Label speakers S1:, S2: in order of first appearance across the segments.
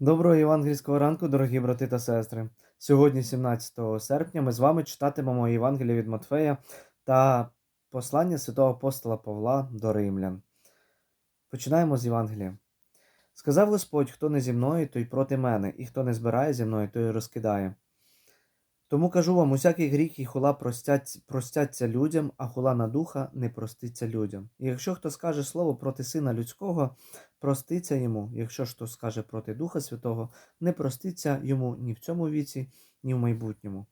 S1: Доброго євангельського ранку, дорогі брати та сестри. Сьогодні, 17 серпня, ми з вами читатимемо Євангелія від Матфея та послання святого апостола Павла до римлян. Починаємо з Євангелія. Сказав Господь: хто не зі мною, той проти мене, і хто не збирає зі мною, той розкидає. Тому кажу вам, усякий гріх і хула простять, простяться людям, а хула на духа не проститься людям. І якщо хто скаже слово проти сина людського, проститься йому, якщо ж хто скаже проти Духа Святого, не проститься йому ні в цьому віці, ні в майбутньому.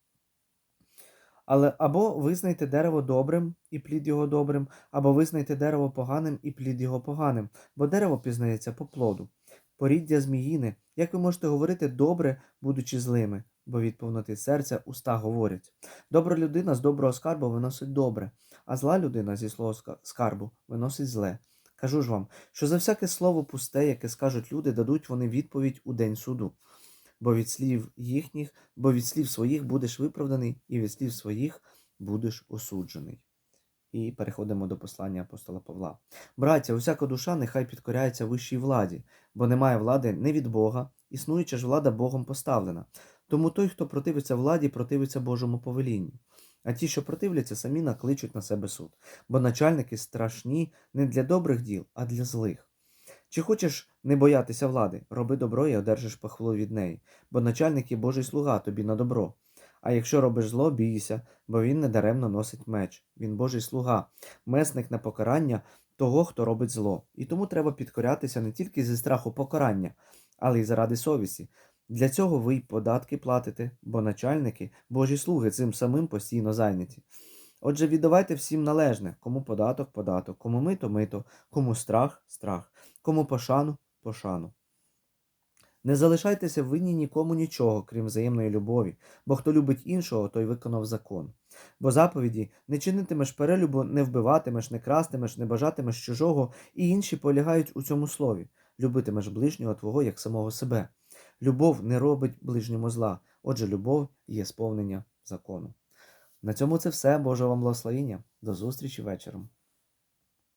S1: Але або визнайте дерево добрим і плід його добрим, або визнайте дерево поганим і плід його поганим, бо дерево пізнається по плоду. Поріддя зміїни, як ви можете говорити добре, будучи злими, бо від повноти серця уста говорять. Добра людина з доброго скарбу виносить добре, а зла людина зі злого скарбу виносить зле. Кажу ж вам, що за всяке слово пусте, яке скажуть люди, дадуть вони відповідь у день суду. Бо від слів їхніх, бо від слів своїх будеш виправданий, і від слів своїх будеш осуджений. І переходимо до послання апостола Павла. Браття, усяка душа нехай підкоряється вищій владі, бо немає влади не від Бога, існуюча ж влада Богом поставлена. Тому той, хто противиться владі, противиться Божому повелінню. А ті, що противляться, самі накличуть на себе суд, бо начальники страшні не для добрих діл, а для злих. Чи хочеш не боятися влади, роби добро і одержиш похвалу від неї, бо начальник є Божий слуга тобі на добро. А якщо робиш зло, бійся, бо він недаремно носить меч. Він Божий слуга, месник на покарання того, хто робить зло. І тому треба підкорятися не тільки зі страху покарання, але й заради совісті. Для цього ви й податки платите, бо начальники, Божі слуги цим самим постійно зайняті. Отже, віддавайте всім належне, кому податок, податок, кому мито, мито, кому страх, страх, кому пошану, пошану. Не залишайтеся винні нікому нічого, крім взаємної любові, бо хто любить іншого, той виконав закон. Бо заповіді не чинитимеш перелюбу, не вбиватимеш, не крастимеш, не бажатимеш чужого, і інші полягають у цьому слові любитимеш ближнього твого як самого себе. Любов не робить ближньому зла, отже, любов є сповнення закону. На цьому це все. Боже вам благословіння. До зустрічі вечором.